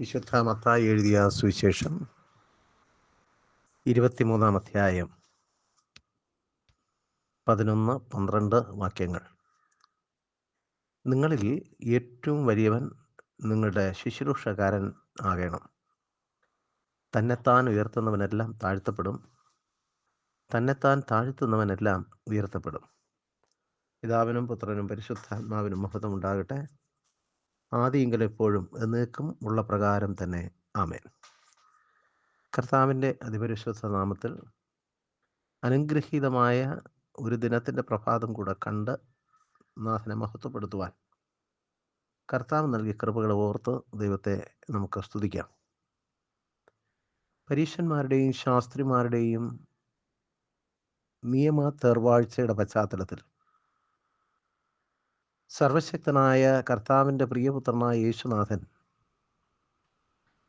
വിശുദ്ധ മത്തായി എഴുതിയ സുവിശേഷം ഇരുപത്തിമൂന്നാം അധ്യായം പതിനൊന്ന് പന്ത്രണ്ട് വാക്യങ്ങൾ. നിങ്ങളിൽ ഏറ്റവും വലിയവൻ നിങ്ങളുടെ ശുശ്രൂഷകാരൻ ആകണം. തന്നെത്താൻ ഉയർത്തുന്നവനെല്ലാം താഴ്ത്തപ്പെടും. തന്നെത്താൻ താഴ്ത്തുന്നവനെല്ലാം ഉയർത്തപ്പെടും. പിതാവിനും പുത്രനും പരിശുദ്ധാത്മാവിനും മഹത്വം ഉണ്ടാകട്ടെ ആദിയെങ്കിൽ എപ്പോഴും എന്നേക്കും ഉള്ള പ്രകാരം തന്നെ. ആമേൻ. കർത്താവിന്റെ അതിപരിശുദ്ധ നാമത്തിൽ അനുഗ്രഹീതമായ ഒരു ദിനത്തിന്റെ പ്രഭാതം കൂടെ കണ്ട് നാഥനെ മഹത്വപ്പെടുത്തുവാൻ കർത്താവ് നൽകിയ കൃപകളെ ഓർത്ത് ദൈവത്തെ നമുക്ക് സ്തുതിക്കാം. പരീക്ഷന്മാരുടെയും ശാസ്ത്രിമാരുടെയും നിയമ തേർവാഴ്ചയുടെ പശ്ചാത്തലത്തിൽ സർവശക്തനായ കർത്താവിന്റെ പ്രിയപുത്രനായ യേശുനാഥൻ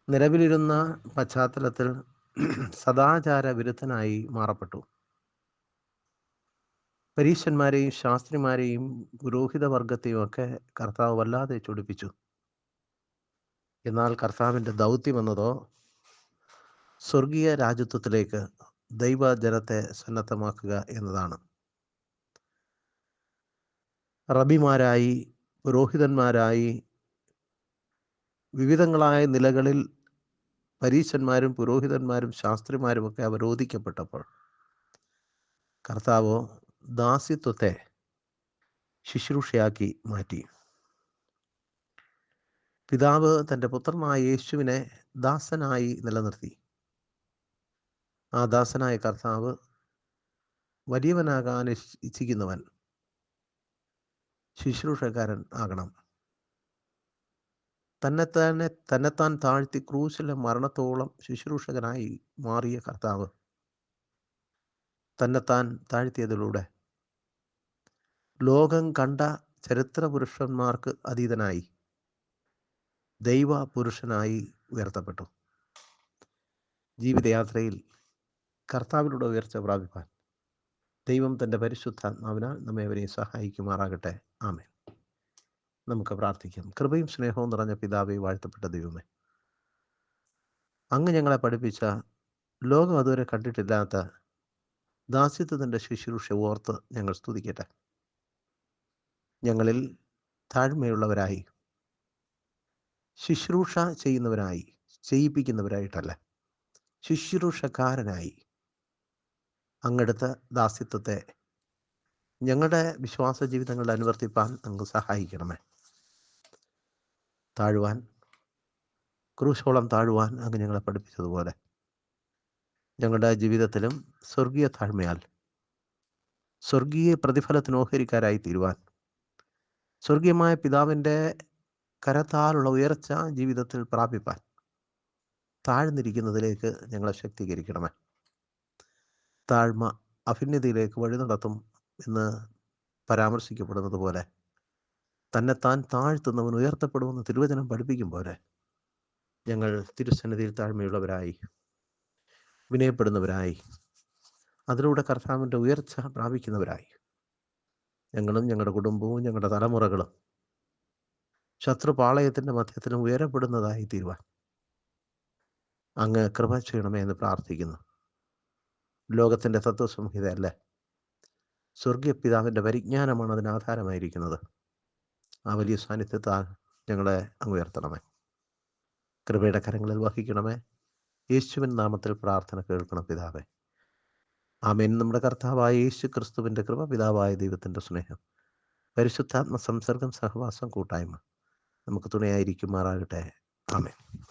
നിലവിലിരുന്ന പശ്ചാത്തലത്തിൽ സദാചാര വിരുദ്ധനായി മാറപ്പെട്ടു. പരീശന്മാരെയും ശാസ്ത്രിമാരെയും പുരോഹിത വർഗത്തെയും ഒക്കെ കർത്താവ് വല്ലാതെ ചൊടിപ്പിച്ചു. എന്നാൽ കർത്താവിന്റെ ദൗത്യം എന്നതോ സ്വർഗീയ രാജ്യത്വത്തിലേക്ക് ദൈവജനത്തെ സന്നദ്ധമാക്കുക എന്നതാണ്. റബിമാരായി പുരോഹിതന്മാരായി വിവിധങ്ങളായ നിലകളിൽ പരീശന്മാരും പുരോഹിതന്മാരും ശാസ്ത്രിമാരും ഒക്കെ അവരോധിക്കപ്പെട്ടപ്പോൾ കർത്താവോ ദാസ്യത്വത്തെ ശുശ്രൂഷയാക്കി മാറ്റി. പിതാവ് തന്റെ പുത്രനായ യേശുവിനെ ദാസനായി നിലനിർത്തി. ആ ദാസനായ കർത്താവ് വലിയവനാകാൻ ഇച്ഛിക്കുന്നവൻ ശുശ്രൂഷക്കാരൻ ആകണം. തന്നെ തന്നെ തന്നെത്താൻ താഴ്ത്തി ക്രൂശിലെ മരണത്തോളം ശുശ്രൂഷകനായി മാറിയ കർത്താവ് തന്നെത്താൻ താഴ്ത്തിയതിലൂടെ. ലോകം കണ്ട ചരിത്ര പുരുഷന്മാർക്ക് അതീതനായി. ദൈവ പുരുഷനായി ഉയർത്തപ്പെട്ടു. ജീവിതയാത്രയിൽ കർത്താവിലൂടെ ഉയർച്ച പ്രാപിപ്പാൻ. ദൈവം തന്റെ പരിശുദ്ധാത്മാവിനാൽ നമ്മെ അവരെ സഹായിക്കുമാറാകട്ടെ. ആമേ നമുക്ക് പ്രാർത്ഥിക്കാം. കൃപയും സ്നേഹവും നിറഞ്ഞ പിതാവെ വാഴ്ത്തപ്പെട്ട ദൈവമേ. അങ്ങ് ഞങ്ങളെ പഠിപ്പിച്ച ലോകം അതുവരെ കണ്ടിട്ടില്ലാത്ത ദാസ്യത്വത്തിന്റെ ശുശ്രൂഷ ഓർത്ത് ഞങ്ങൾ സ്തുതിക്കട്ടെ. ഞങ്ങളിൽ താഴ്മയുള്ളവരായി ശുശ്രൂഷ ചെയ്യുന്നവരായി ചെയ്യിപ്പിക്കുന്നവരായിട്ടല്ല ശുശ്രൂഷക്കാരനായി അങ്ങെടുത്ത ദാസ്യത്വത്തെ ഞങ്ങളുടെ വിശ്വാസ ജീവിതങ്ങളിൽ അനുവർത്തിപ്പാൻ നമുക്ക് സഹായിക്കണമേ. താഴുവാൻ ക്രൂശോളം താഴുവാൻ അങ്ങ് ഞങ്ങളെ പഠിപ്പിച്ചതുപോലെ ഞങ്ങളുടെ ജീവിതത്തിലും സ്വർഗീയ താഴ്മയാൽ സ്വർഗീയ പ്രതിഫലത്തിന് ഓഹരിക്കാരായി തീരുവാൻ സ്വർഗീയമായ പിതാവിന്റെ കരത്താലുള്ള ഉയർച്ച ജീവിതത്തിൽ പ്രാപിപ്പാൻ താഴ്ന്നിരിക്കുന്നതിലേക്ക് ഞങ്ങളെ ശക്തീകരിക്കണമേ. താഴ്മ അഭിന്നതയിലേക്ക് വഴി നടത്തും എന്ന് പരാമർശിക്കപ്പെടുന്നത് പോലെ തന്നെ താൻ താഴ്ത്തുന്നവൻ ഉയർത്തപ്പെടുമെന്ന് തിരുവചനം പഠിപ്പിക്കും പോലെ ഞങ്ങൾ തിരുസന്നിധിയിൽ താഴ്മയുള്ളവരായി വിനയപ്പെടുന്നവരായി അതിലൂടെ കർത്താവിന്റെ ഉയർച്ച പ്രാപിക്കുന്നവരായി. ഞങ്ങളും ഞങ്ങളുടെ കുടുംബവും ഞങ്ങളുടെ തലമുറകളും ശത്രുപാളയത്തിന്റെ മധ്യത്തിലും ഉയരപ്പെടുന്നതായി തീരുവാൻ അങ്ങ് കൃപ ചെയ്യണമേ എന്ന് പ്രാർത്ഥിക്കുന്നു. ലോകത്തിന്റെ തത്വസംഹിതയല്ല സ്വർഗീയ പിതാവിന്റെ പരിജ്ഞാനമാണ് അതിന് ആധാരമായിരിക്കുന്നത്. ആ വലിയ സാന്നിധ്യത്താൽ ഞങ്ങളെ അങ്ങ് ഉയർത്തണമേ. കൃപയുടെ കരങ്ങളിൽ വഹിക്കണമേ. യേശുവിൻ നാമത്തിൽ പ്രാർത്ഥന കേൾക്കണം പിതാവേ. ആമേൻ. നമ്മുടെ കർത്താവായ യേശു ക്രിസ്തുവിന്റെ കൃപ പിതാവായ ദൈവത്തിന്റെ സ്നേഹം. പരിശുദ്ധാത്മ സംസർഗം സഹവാസം കൂട്ടായ്മ. നമുക്ക് തുണയായിരിക്കുമാറാകട്ടെ. ആമേൻ.